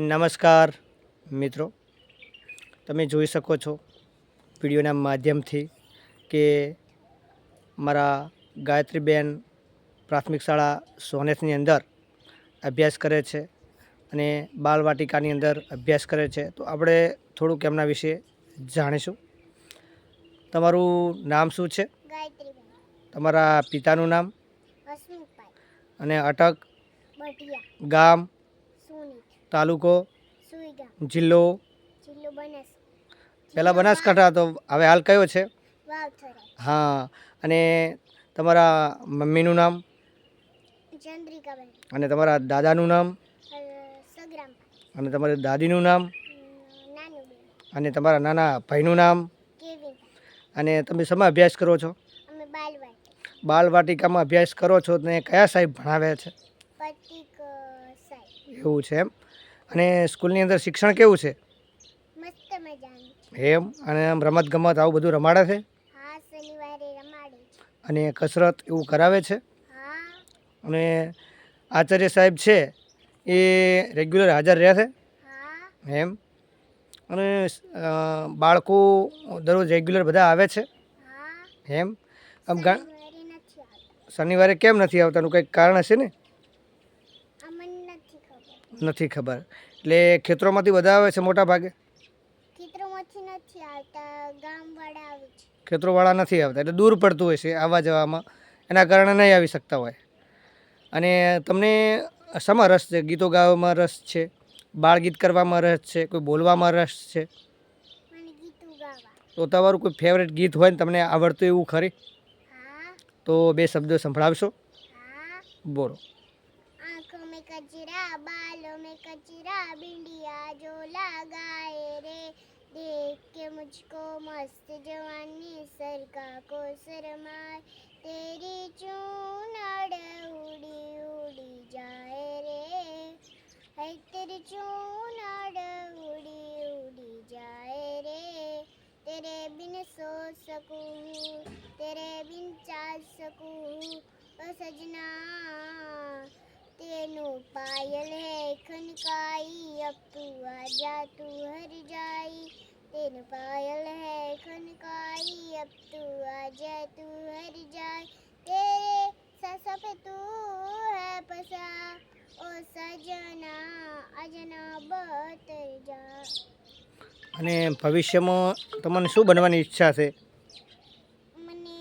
નમસ્કાર મિત્રો. તમે જોઈ શકો છો વિડીયોના માધ્યમથી કે મારા ગાયત્રીબેન પ્રાથમિક શાળા સોનેથની અંદર અભ્યાસ કરે છે અને બાલવાટિકાની અંદર અભ્યાસ કરે છે. તો આપણે થોડુંક એમના વિશે જાણીશું. તમારું નામ શું છે? તમારા પિતાનું નામ? અને અટક? ગામ? તાલુકો? જિલ્લો? પહેલાં બનાસકાંઠા તો હવે હાલ કયો છે? હા. અને તમારા મમ્મીનું નામ? અને તમારા દાદાનું નામ? અને તમારી દાદીનું નામ? અને તમારા નાના ભાઈનું નામ? અને તમે શેમાં અભ્યાસ કરો છો? બાલવાટિકામાં અભ્યાસ કરો છો ને કયા સાહેબ ભણાવે છે? એવું છે એમ? અને સ્કૂલની અંદર શિક્ષણ કેવું છે? એમ? અને આમ રમત ગમત આવું બધું રમાડે છે? અને કસરત એવું કરાવે છે? અને આચાર્ય સાહેબ છે એ રેગ્યુલર હાજર રહે છે? એમ? અને બાળકો દરરોજ રેગ્યુલર બધા આવે છે? એમ? આમ શનિવારે કેમ નથી આવતાનું કંઈક કારણ હશે ને? નથી ખબર. એટલે ખેતરોમાંથી બધા આવે છે મોટા ભાગે? ખેતરોવાળા નથી આવતા એટલે દૂર પડતું હોય છે આવવા જવામાં. એના કારણે નહીં આવી શકતા હોય. અને તમને શામાં રસ છે? ગીતો ગાવામાં રસ છે? બાળગીત કરવામાં રસ છે? કોઈ બોલવામાં રસ છે? તો તમારું કોઈ ફેવરેટ ગીત હોય ને તમને આવડતું એવું ખરી? તો બે શબ્દો સંભળાવશો. બોલો. कचरा बालों में कचरा बिंदिया जो लगाए रे देख के मुझको मस्त जवानी सर का को शरमाए तेरी चूनड़ उड़ी उड़ी जाए रे है तेरी चूनड़ उड़ी उड़ी जाए रे तेरे बिन सो सकूं तेरे बिन चाल सकूं ओ सजना તેનું પાયલ હે ખનકાઈ અબ તું આ જા તું હર જાઈ તેનું પાયલ હે ખનકાઈ અબ તું આ જા તું હર જાઈ તેરે સસા પે તું હે પસા ઓ સજના અજના બતર જા. અને ભવિષ્યમાં તમને શું બનવાની ઈચ્છા છે? મને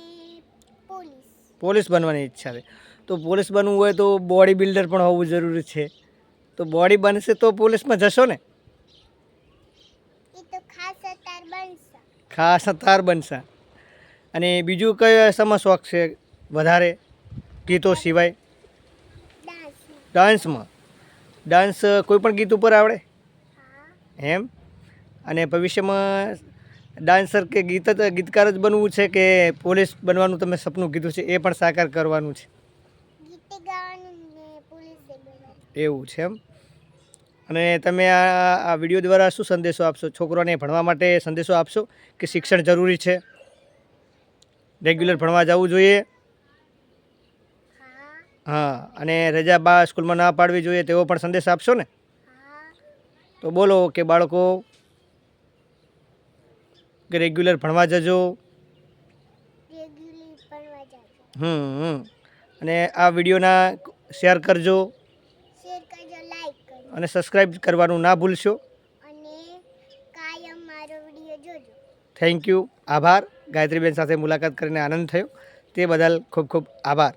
પોલીસ. પોલીસ બનવાની ઈચ્છા છે. તો પોલીસ બનવું હોય તો બોડી બિલ્ડર પણ હોવું જરૂરી છે. તો બોડી બનશે તો પોલીસમાં જશો ને? ખાસ અતાર બનશે. તાર બનશે. અને બીજું કયો શામાં શોખ છે વધારે? ગીતો સિવાય? ડાન્સમાં? ડાન્સ કોઈ પણ ગીત ઉપર આવડે? એમ? અને ભવિષ્યમાં ડાન્સર કે ગીત ગીતકાર જ બનવું છે કે પોલીસ બનવાનું તમે સપનું કીધું છે એ પણ સાકાર કરવાનું છે? ગીતે ગાવાનું ને પોલીસે એવું છે એમ? અને તમે આ આ વીડિયો દ્વારા શું સંદેશો આપશો? છોકરાને ભણવા માટે સંદેશો આપશો કે શિક્ષણ જરૂરી છે? રેગ્યુલર ભણવા જવું જોઈએ? હા અને રજા બા સ્કૂલમાં ના પાડવી જોઈએ તેવો પણ સંદેશ આપશો ને? તો બોલો કે બાળકો કે રેગ્યુલર ભણવા જજો. હમ હમ. અને આ વિડીયોના શેર કરજો શેર કરજો લાઈક કરજો. અને સબસ્ક્રાઈબ કરવાનું ના ભૂલશો. અને કાયમ મારો વીડિયો જોજો. થેન્ક યુ આભાર. ગાયત્રીબેન સાથે મુલાકાત કરીને આનંદ થયો. તે બદલ ખૂબ ખૂબ આભાર.